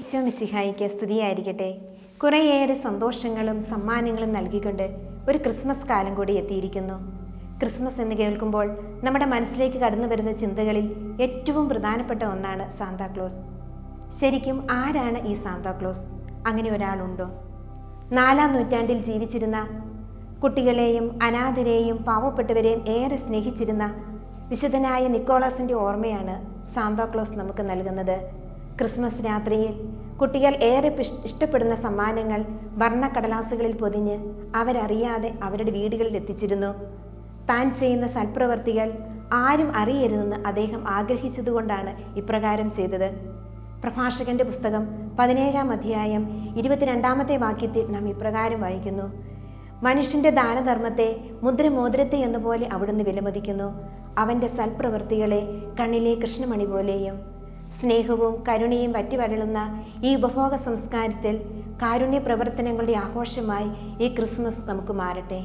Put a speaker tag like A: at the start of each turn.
A: ഈശോ മിസിഹായിക്ക് സ്തുതിയായിരിക്കട്ടെ. കുറേയേറെ സന്തോഷങ്ങളും സമ്മാനങ്ങളും നൽകിക്കൊണ്ട് ഒരു ക്രിസ്മസ് കാലം കൂടി എത്തിയിരിക്കുന്നു. ക്രിസ്മസ് എന്ന് കേൾക്കുമ്പോൾ നമ്മുടെ മനസ്സിലേക്ക് കടന്നു വരുന്ന ചിന്തകളിൽ ഏറ്റവും പ്രധാനപ്പെട്ട ഒന്നാണ് സാന്താക്ലോസ് ശരിക്കും ആരാണ് ഈ സാന്താക്ലോസ് അങ്ങനെ ഒരാളുണ്ടോ? നാലാം നൂറ്റാണ്ടിൽ ജീവിച്ചിരുന്ന കുട്ടികളെയും അനാഥരെയും പാവപ്പെട്ടവരെയും ഏറെ സ്നേഹിച്ചിരുന്ന വിശുദ്ധനായ നിക്കോളാസിന്റെ ഓർമ്മയാണ് സാന്താക്ലോസ് നമുക്ക് നൽകുന്നത്. ക്രിസ്മസ് രാത്രിയിൽ കുട്ടികൾ ഏറെ ഇഷ്ടപ്പെടുന്ന സമ്മാനങ്ങൾ വർണക്കടലാസുകളിൽ പൊതിഞ്ഞ് അവരറിയാതെ അവരുടെ വീടുകളിൽ എത്തിച്ചിരുന്നു. താൻ ചെയ്യുന്ന സൽപ്രവർത്തികൾ ആരും അറിയരുതെന്ന് അദ്ദേഹം ആഗ്രഹിച്ചതുകൊണ്ടാണ് ഇപ്രകാരം ചെയ്തത്. പ്രഭാഷകന്റെ പുസ്തകം പതിനേഴാം അധ്യായം ഇരുപത്തിരണ്ടാമത്തെ വാക്യത്തിൽ നാം ഇപ്രകാരം വായിക്കുന്നു. മനുഷ്യന്റെ ദാനധർമ്മത്തെ മുദ്രമോതിരത്തെ എന്നപോലെ അവിടുന്ന് വിലമതിക്കുന്നു. അവന്റെ സൽപ്രവൃത്തികളെ കണ്ണിലെ കൃഷ്ണമണി പോലെയും സ്നേഹവും കരുണയും വറ്റിവരളുന്ന ഈ ഉപഭോഗ സംസ്കാരത്തിൽ കാരുണ്യ പ്രവർത്തനങ്ങളുടെ ആഘോഷമായി ഈ ക്രിസ്മസ് നമുക്ക് മാറട്ടെ.